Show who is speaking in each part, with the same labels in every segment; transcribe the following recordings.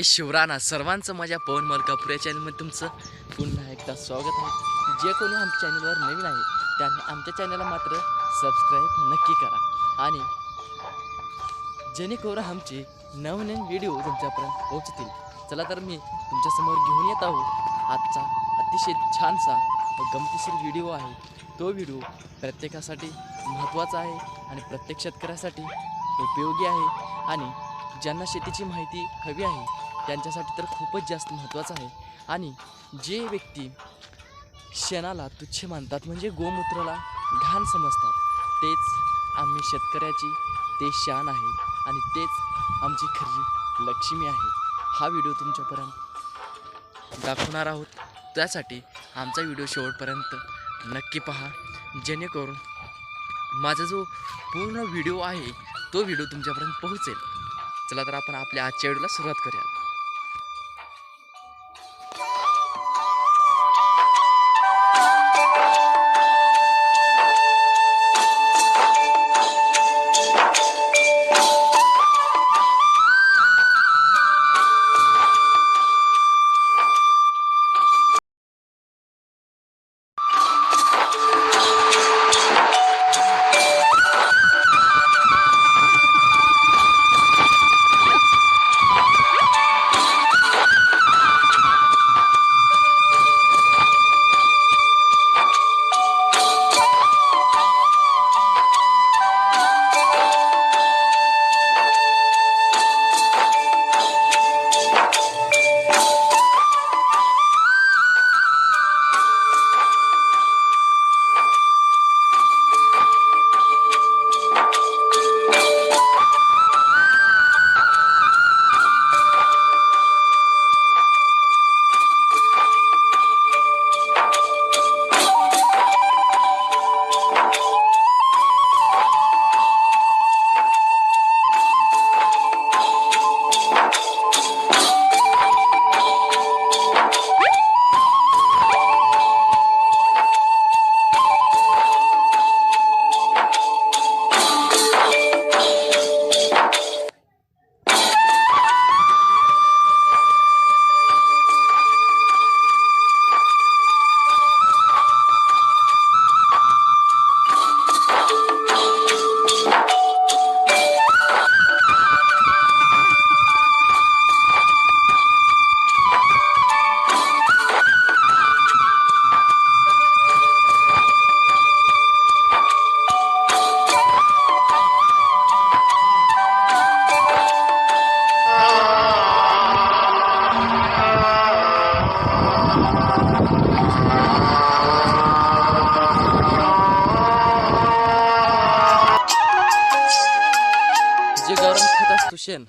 Speaker 1: जय शिवराणा. सर्वांचं माझ्या पवन मलकापुऱ्या चॅनलमध्ये तुमचं पुन्हा एकदा स्वागत आहे. जे कोणी आमच्या चॅनलवर नवीन आहे त्यांनी आमच्या चॅनलला मात्र सबस्क्राईब नक्की करा. आणि जेणेकरून आमचे नवनवीन व्हिडिओ तुमच्यापर्यंत पोहोचतील. चला तर मी तुमच्यासमोर घेऊन येत आहो. आजचा अतिशय छानसा व गमतीशीर व्हिडिओ आहे. तो व्हिडिओ प्रत्येकासाठी महत्त्वाचा आहे आणि प्रत्येक शेतकऱ्यासाठी उपयोगी आहे. आणि ज्यांना शेतीची माहिती हवी आहे त्यांच्यासाठी तर खूपच जास्त महत्त्वाचं आहे. आणि जे व्यक्ती शेणाला तुच्छ मानतात म्हणजे गोमूत्राला घाण समजतात तेच आम्ही शेतकऱ्याची ते शान आहे. आणि तेच आमची खरी लक्ष्मी आहे. हा व्हिडिओ तुमच्यापर्यंत दाखवणार आहोत. त्यासाठी आमचा व्हिडिओ शेवटपर्यंत नक्की पहा. जेणेकरून माझा जो पूर्ण व्हिडिओ आहे तो व्हिडिओ तुमच्यापर्यंत पोहोचेल. चला तर आपण आपल्या आजच्या व्हिडिओला सुरुवात करूया शेण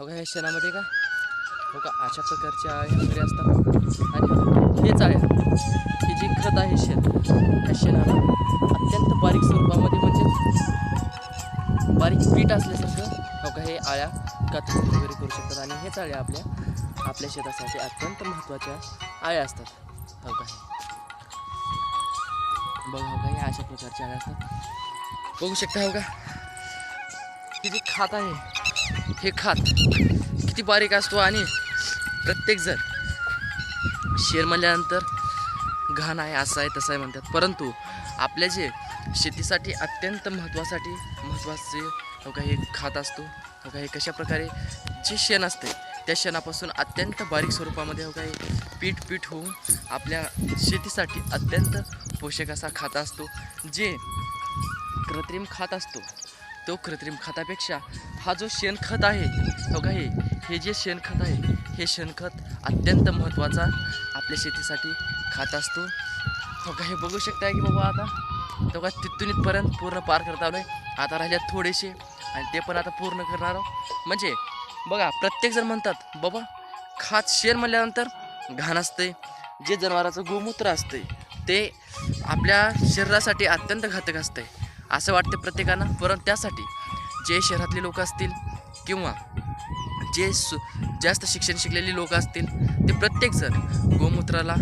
Speaker 1: हो का ह्या शेणामध्ये का? हो का अशा प्रकारच्या आळ्या वगैरे असतात. आणि हेच आहे ही जी खत आहे शेण ह्या शेणाला अत्यंत बारीक स्वरूपामध्ये म्हणजे बारीक पीठ असल्यासारखं हो का हे आळ्या कातून वगैरे करू शकतात. आणि हेच आळ्या आपल्या आपल्या शेतासाठी अत्यंत महत्त्वाच्या आळ्या असतात. हो का बघा हो का हे अशा प्रकारच्या आळ्या असतात. बघू शकता हो का किती खात आहे हे खात. किती बारीक असतो आणि प्रत्येकजण शेर म्हणल्यानंतर घाण आहे असं आहे तसं आहे म्हणतात. परंतु आपल्या जे शेतीसाठी अत्यंत महत्त्वासाठी महत्त्वाचे हो काही खात असतो हो का हे कशा प्रकारे जे शेण असते त्या शेणापासून अत्यंत बारीक स्वरूपामध्ये हो काही पीठ पीठ होऊन आपल्या शेतीसाठी अत्यंत पोषक असा खात असतो जे कृत्रिम खात असतो. तो कृत्रिम खतापेक्षा हा जो शेणखत आहे हो हे? हे जे शेणखत आहे हे शेणखत अत्यंत महत्त्वाचा आपल्या शेतीसाठी खात असतो. हो हे बघू शकताय की बाबा आता? तो का तिथून इथपर्यंत पूर्ण पार करत आलो आहे आता राहिल्यात थोडेसे आणि ते पण आता पूर्ण करणार आहोत. म्हणजे बघा प्रत्येकजण म्हणतात बाबा खात शेण म्हणल्यानंतर घाण असते. जे जनावराचं गोमूत्र असते ते आपल्या शरीरासाठी अत्यंत घातक असते. असं वाटते प्रत्येकानं. परंतु त्यासाठी जे शहरातले लोक असतील किंवा जे सु जास्त शिक्षण शिकलेली लोक असतील ते प्रत्येकजण गोमूत्राला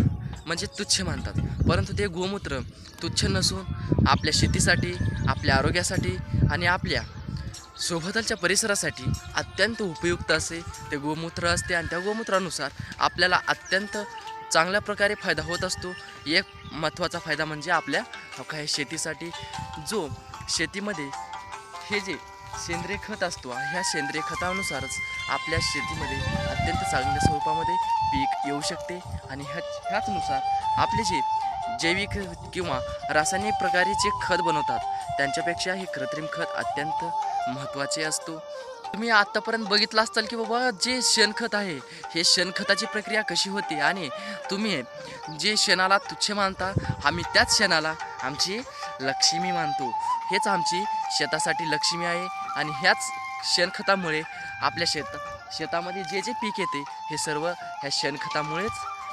Speaker 1: म्हणजे तुच्छ मानतात. परंतु ते गोमूत्र तुच्छ नसून आपल्या शेतीसाठी आपल्या आरोग्यासाठी आणि आपल्या सोबतलच्या परिसरासाठी अत्यंत उपयुक्त असे ते गोमूत्र असते आणि त्या गोमूत्रानुसार आपल्याला अत्यंत चांगल्या प्रकारे फायदा होत असतो. एक महत्त्वाचा फायदा म्हणजे आपल्या काय शेतीसाठी? जो शेतीमध्ये हे जे सेंद्रिय खत असतो ह्या सेंद्रिय खतानुसारच आपल्या शेतीमध्ये अत्यंत चांगल्या स्वरूपामध्ये पीक येऊ शकते आणि ह्या ह्याचनुसार आपले जे जैविक किंवा रासायनिक प्रकारे जे खत बनवतात त्यांच्यापेक्षा हे कृत्रिम खत अत्यंत महत्त्वाचे असतो. तुम्ही आत्तापर्यंत बघितलं असाल की बाबा जे शेणखत आहे हे शेणखताची प्रक्रिया कशी होते? आणि तुम्ही जे शेणाला तुच्छ मानता आम्ही त्याच शेणाला आमची लक्ष्मी मानतो. हेच आमची शेतासाठी लक्ष्मी आहे. आणि ह्याच शेणखतामुळे आपल्या शेत शेतामध्ये जे जे पीक येते हे सर्व ह्या शेणखतामुळेच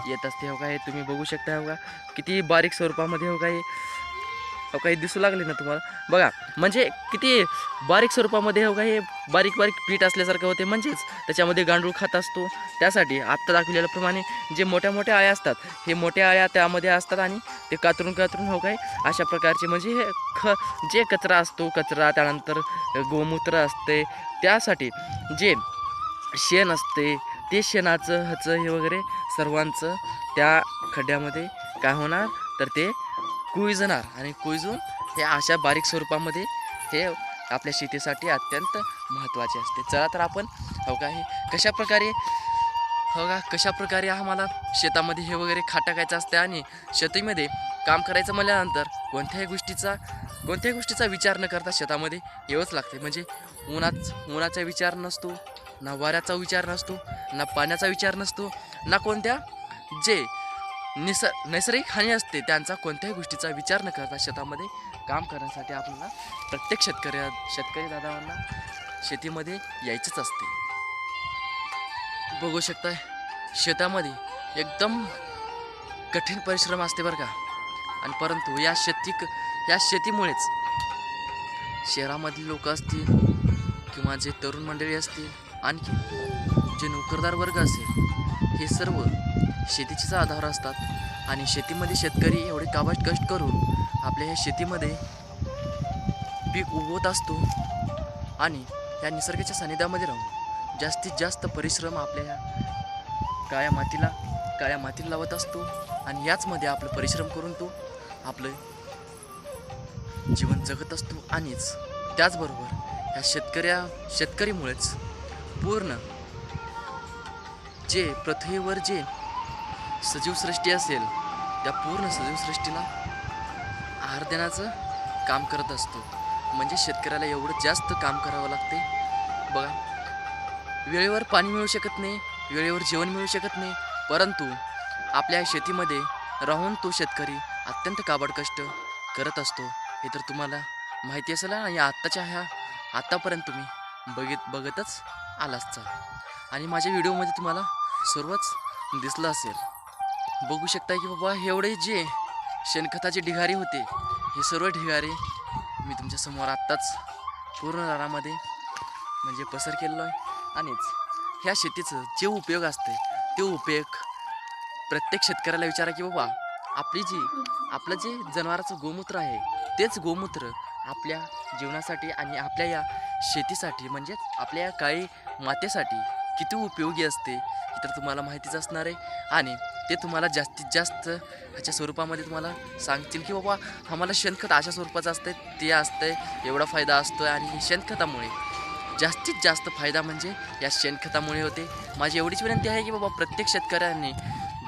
Speaker 1: येत असते. हो का? हे तुम्ही बघू शकता हो का? किती बारीक स्वरूपामध्ये हो का? हे हो काही दिसू लागले ना तुम्हाला? बघा म्हणजे किती बारीक स्वरूपामध्ये हो काही हे बारीक बारीक पीठ असल्यासारखं होते. म्हणजेच त्याच्यामध्ये गांडूळ खात असतो. त्यासाठी आत्ता दाखवलेल्याप्रमाणे जे मोठ्या मोठ्या आळ्या असतात हे मोठ्या आळ्या त्यामध्ये असतात आणि ते कातरून कातरून हो काय अशा प्रकारचे म्हणजे हे ख जे कचरा असतो कचरा त्यानंतर गोमूत्र असते. त्यासाठी जे शेण असते ते शेणाचं ह्याचं हे वगैरे सर्वांचं त्या खड्ड्यामध्ये काय होणार? तर ते कुईजणार आणि कुईजून हे अशा बारीक स्वरूपामध्ये हे आपल्या शेतीसाठी अत्यंत महत्त्वाचे असते. चला तर आपण हो का हे कशा प्रकारे हो का कशा प्रकारे आम्हाला शेतामध्ये हे वगैरे खाटाकायचं असते आणि शेतीमध्ये काम करायचं म्हणल्यानंतर कोणत्याही गोष्टीचा कोणत्याही गोष्टीचा विचार न करता शेतामध्ये येवंच लागते. म्हणजे उन्हाच उन्हाचा विचार नसतो ना वाऱ्याचा विचार नसतो ना पाण्याचा विचार नसतो ना कोणत्या जे निस नैसर्गिक हानी असते त्यांचा कोणत्याही गोष्टीचा विचार न करता शेतामध्ये काम करण्यासाठी आपल्याला प्रत्येक शेतकरी शेतकरी दादांना शेतीमध्ये यायचंच असते. बघू शकताय शेतामध्ये एकदम कठीण परिश्रम असते बरं का. आणि परंतु या शेती या शेतीमुळेच शहरामधली लोक असतील किंवा जे तरुण मंडळी असतील आणखी जे नोकरदार वर्ग असेल हे सर्व शेतीचेच आधार असतात. आणि शेतीमध्ये शेतकरी एवढे काबाड कष्ट करून आपल्या ह्या शेतीमध्ये पीक उगवत असतो आणि या निसर्गाच्या सानिध्यामध्ये राहून जास्तीत जास्त परिश्रम आपल्या ह्या काळ्या मातीला काळ्या मातीला लावत असतो आणि याचमध्ये आपलं परिश्रम करून तो आपलं जीवन जगत असतो. आणिच त्याचबरोबर ह्या शेतकऱ्या शेतकरीमुळेच पूर्ण जे पृथ्वीवर जे सजीवसृष्टी असेल त्या पूर्ण सजीवसृष्टीला आहार देण्याचं काम करत असतो. म्हणजे शेतकऱ्याला एवढं जास्त काम करावं लागते. बघा वेळेवर पाणी मिळू शकत नाही वेळेवर जेवण मिळू शकत नाही परंतु आपल्या शेतीमध्ये राहून तो शेतकरी अत्यंत काबड कष्ट करत असतो. हे तर तुम्हाला माहिती असेल आणि आत्ताच्या ह्या आत्तापर्यंत तुम्ही बघित बघतच आलाच चाल. आणि माझ्या व्हिडिओमध्ये तुम्हाला सर्वच दिसलं असेल. बघू शकता की बाबा एवढे जे शेणखताचे ढिगारे होते हे सर्व ढिगारे मी तुमच्यासमोर आत्ताच पूर्ण रानामध्ये म्हणजे पसर केलेलो आहे. आणिच ह्या शेतीचं जे उपयोग असते ते उपयोग प्रत्येक शेतकऱ्याला विचारा की बाबा आपली जी आपलं जे जनावराचं गोमूत्र आहे तेच गोमूत्र आपल्या जीवनासाठी आणि आपल्या या शेतीसाठी म्हणजेच आपल्या या काळी मातेसाठी किती उपयोगी असते तर तुम्हाला माहितीच असणार आहे. आणि ते तुम्हाला जास्तीत जास्त ह्याच्या स्वरूपामध्ये तुम्हाला सांगतील की बाबा आम्हाला शेणखत अशा स्वरूपाचं असतं ते असतंय एवढा फायदा असतो आहे आणि शेणखतामुळे. जास्तीत जास्त फायदा म्हणजे या शेणखतामुळे होते. माझी एवढीच विनंती आहे की बाबा प्रत्येक शेतकऱ्यांनी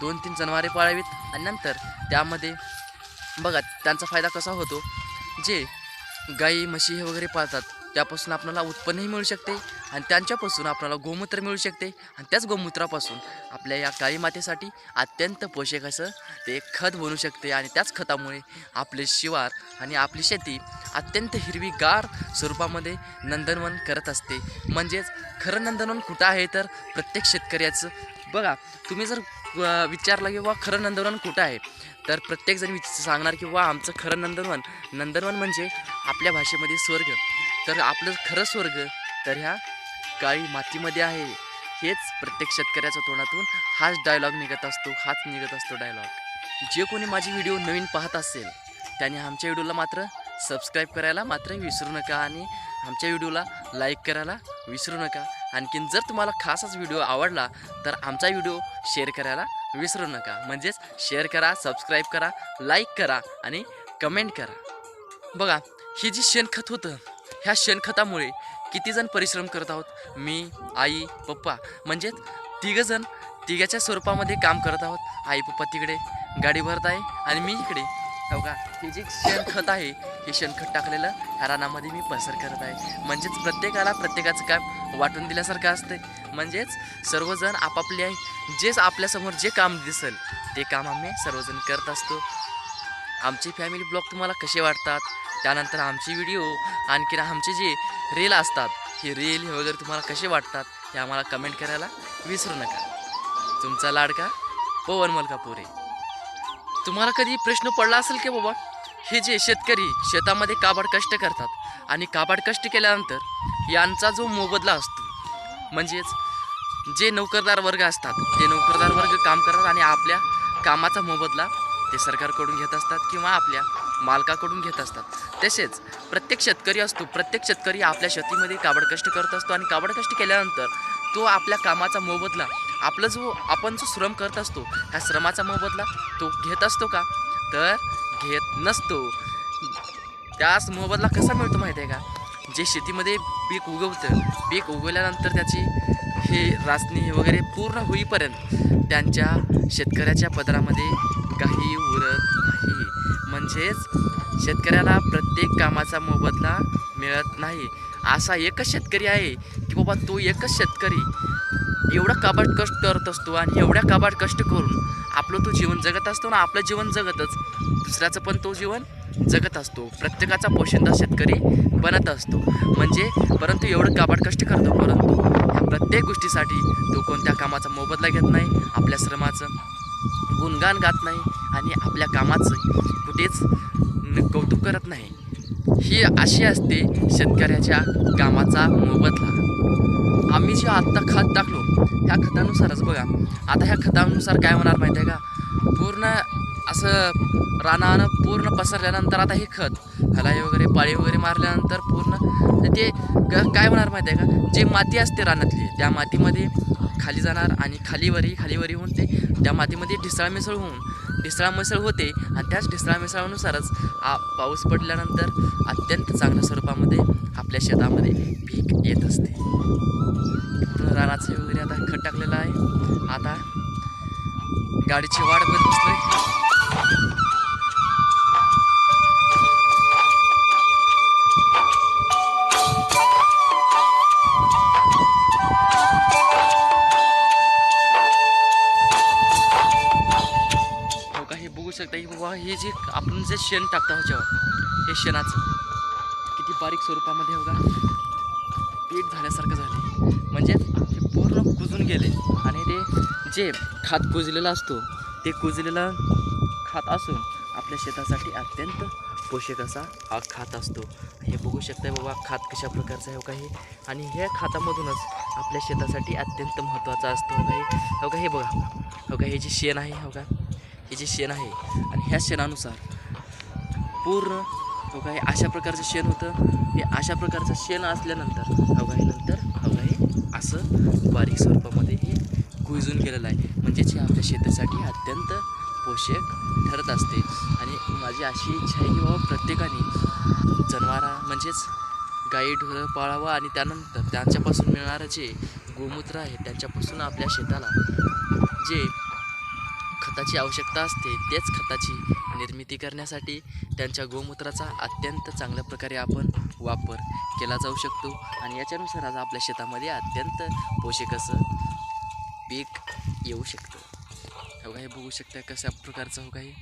Speaker 1: दोन तीन जनावरे पाळावीत आणि नंतर त्यामध्ये बघा त्यांचा फायदा कसा होतो. जे गाई म्हशी हे वगैरे पाळतात त्यापासून आपल्याला उत्पन्नही मिळू शकते आणि त्यांच्यापासून आपल्याला गोमूत्र मिळू शकते. आणि त्याच गोमूत्रापासून आपल्या या काळी मातेसाठी अत्यंत पोषक असं ते खत बनू शकते. आणि त्याच खतामुळे आपले शिवार आणि आपली शेती अत्यंत हिरवीगार स्वरूपामध्ये नंदनवन करत असते. म्हणजेच खरं नंदनवन कुठं आहे तर प्रत्येक शेतकऱ्याचं. बघा तुम्ही जर विचारला विचारलं की बा खरं नंदनवन कुठं आहे? तर प्रत्येकजण विच सांगणार की वा आमचं खरं नंदनवन. नंदनवन म्हणजे आपल्या भाषेमध्ये स्वर्ग. तर आपलं खरं स्वर्ग तर ह्या काळी मातीमध्ये आहे. हेच प्रत्येक शेतकऱ्याच्या तोंडातून हाच डायलॉग निघत असतो हाच निघत असतो डायलॉग जे कोणी माझी व्हिडिओ नवीन पाहत असेल त्याने आमच्या व्हिडिओला मात्र सबस्क्राईब करायला मात्र विसरू नका आणि आमच्या व्हिडिओला लाईक करायला विसरू नका. आणखीन जर तुम्हाला खासच व्हिडिओ आवडला तर आमचा व्हिडिओ शेअर करायला विसरू नका. म्हणजेच शेअर करा सबस्क्राईब करा लाईक करा आणि कमेंट करा. बघा हे जे शेणखत होतं ह्या शेणखतामुळे कितीजण परिश्रम करत आहोत? मी आई पप्पा म्हणजेच तिघंजण तिघाच्या स्वरूपामध्ये काम करत आहोत. आई पप्पा तिकडे गाडी भरत आहे आणि मी इकडे. हो का हे जे शेणखत आहे हे शेणखत टाकलेलं ह्या रानामध्ये मी पसर करत आहे. म्हणजेच प्रत्येकाला प्रत्येकाचं काम वाटून दिल्यासारखं असतं. म्हणजेच सर्वजण आपापले आहे. जेच आपल्यासमोर जे काम दिसेल ते काम आम्ही सर्वजण करत असतो. आमचे फॅमिली ब्लॉग तुम्हाला कसे वाटतात? त्यानंतर आमचे व्हिडिओ आणखीन आमचे जे रील असतात हे रील हे वगैरे तुम्हाला कसे वाटतात हे आम्हाला कमेंट करायला विसरू नका. तुमचा लाडका पवन मलकापुरे. तुम्हाला कधी प्रश्न पडला असेल की बाबा हे जे शेतकरी शेतामध्ये काबाड कष्ट करतात आणि काबाड कष्ट केल्यानंतर यांचा जो मोबदला असतो म्हणजेच जे नोकरदार वर्ग असतात ते नोकरदार वर्ग काम करतात आणि आपल्या कामाचा मोबदला ते सरकारकडून घेत असतात किंवा आपल्या मालकाकडून घेत असतात. तसेच प्रत्येक शेतकरी असतो प्रत्येक शेतकरी आपल्या शेतीमध्ये काबड कष्ट करत असतो आणि काबड कष्ट केल्यानंतर तो आपल्या कामाचा मोबदला आपलं जो आपण जो श्रम करत असतो ह्या श्रमाचा मोबदला तो घेत असतो का? तर घेत नसतो. त्यास मोबदला कसा मिळतो माहिती आहे का? जे शेतीमध्ये पीक उगवतं पीक उगवल्यानंतर त्याची हे राचणी वगैरे पूर्ण होईपर्यंत त्यांच्या शेतकऱ्याच्या पदरामध्ये काही उरत नाही. म्हणजेच शेतकऱ्याला प्रत्येक कामाचा मोबदला मिळत नाही. असा एकच शेतकरी आहे की बाबा तो एकच शेतकरी एवढा काबाड कष्ट करत असतो आणि एवढ्या काबाड कष्ट करून आपलं तो जीवन जगत असतो ना आपलं जीवन जगतच. दुसऱ्याचं पण तो जीवन जगत असतो. प्रत्येकाचा पोशिंदा शेतकरी बनत असतो. म्हणजे परंतु एवढं काबाड कष्ट करतो परंतु ह्या प्रत्येक गोष्टीसाठी तो कोणत्या कामाचा मोबदला घेत नाही आपल्या श्रमाचं गुणगान गात नाही आणि आपल्या कामाचं कुठेच न- कौतुक करत नाही. ही अशी असते शेतकऱ्याच्या कामाचा मोबदला. आम्ही जे आत्ता खत टाकलो ह्या खतानुसारच बघा. आता ह्या खतानुसार काय होणार माहिती आहे का? पूर्ण असं रानानं पूर्ण पसरल्यानंतर आता हे खत हलाई वगैरे पाळी वगैरे मारल्यानंतर पूर्ण ते काय होणार माहिती आहे का? जे माती असते रानातली त्या मातीमध्ये खाली जाणार आणि खालीवरी खालीवरी होऊन ते त्या मातीमध्ये ढिसाळ मिसळ होऊन ढिसाळ मिसळ होते आणि त्याच ढिसाळ मिसळानुसारच आ पाऊस पडल्यानंतर अत्यंत चांगल्या स्वरूपामध्ये आपल्या शेतामध्ये पीक येत असते. पूर्ण रानाचं वगैरे आता खत टाकलेलं आहे. आता गाडीची वाट बघत बसलोय. हो हे बघू शकता की बाबा हे जे आपण जे शेण टाकतो ह्याच्यावर हे शेणाचं किती बारीक स्वरूपामध्ये होगा पीठ पीक झाल्यासारखं झाले म्हणजे हे पूर्ण कुजून गेले. आणि ते जे खात कुजलेला असतो ते कुजलेलं खात असून आपल्या शेतासाठी अत्यंत पोषक असा हा खात असतो. हे बघू शकताय बाबा खात कशा प्रकारचं आहे काही का हे? आणि ह्या खातामधूनच आपल्या शेतासाठी अत्यंत महत्त्वाचा असतो हो? हो का हे बघा. हो का हे जे शेण आहे हो का? हे जे शेण आहे. आणि ह्या शेणानुसार पूर्ण हो का हे अशा प्रकारचं शेण होतं. हे अशा प्रकारचं शेण असल्यानंतर हो का हे नंतर असं बारीक स्वरूपामध्ये हे कुजून केलेलं आहे. म्हणजेच हे आपल्या शेतीसाठी अत्यंत पोषक ठरत असते. आणि माझी अशी इच्छा आहे की बाबा प्रत्येकाने जनावरा म्हणजेच गाई ढोरं पाळावं आणि त्यानंतर त्यांच्यापासून मिळणारं जे गोमूत्र आहे त्यांच्यापासून आपल्या शेताला जे खताची आवश्यकता असते तेच खताची निर्मिती करण्यासाठी त्यांच्या गोमूत्राचा अत्यंत चांगल्या प्रकारे आपण वापर केला जाऊ शकतो. आणि याच्यानुसार आज आपल्या शेतामध्ये अत्यंत पोषक असं पीक येऊ शकतं. हो काही हे बघू शकता कशा प्रकारचं हो काही